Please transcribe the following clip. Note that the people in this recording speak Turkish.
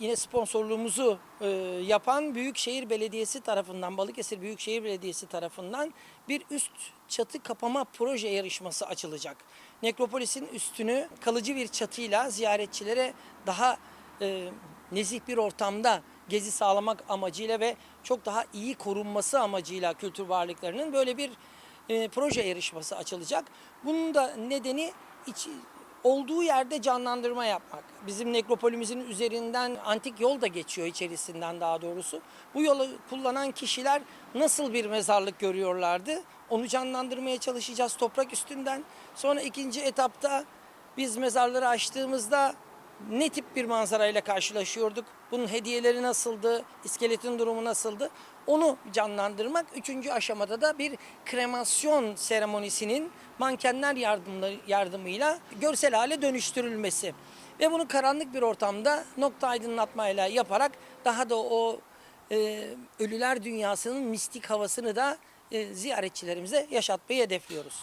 yine sponsorluğumuzu e, yapan Büyükşehir Belediyesi tarafından, Balıkesir Büyükşehir Belediyesi tarafından bir üst çatı kapama proje yarışması açılacak. Nekropolis'in üstünü kalıcı bir çatıyla ziyaretçilere daha e, nezih bir ortamda gezi sağlamak amacıyla ve çok daha iyi korunması amacıyla kültür varlıklarının böyle bir e, proje yarışması açılacak. Bunun da nedeni iç, olduğu yerde canlandırma yapmak. Bizim nekropolimizin üzerinden antik yol da geçiyor içerisinden daha doğrusu. Bu yolu kullanan kişiler nasıl bir mezarlık görüyorlardı? Onu canlandırmaya çalışacağız toprak üstünden. Sonra ikinci etapta biz mezarları açtığımızda ne tip bir manzarayla karşılaşıyorduk? Bunun hediyeleri nasıldı? İskeletin durumu nasıldı? Onu canlandırmak. Üçüncü aşamada da bir kremasyon seremonisinin mankenler yardımıyla görsel hale dönüştürülmesi. Ve bunu karanlık bir ortamda nokta aydınlatmayla yaparak daha da o e, ölüler dünyasının mistik havasını da e, ziyaretçilerimize yaşatmayı hedefliyoruz.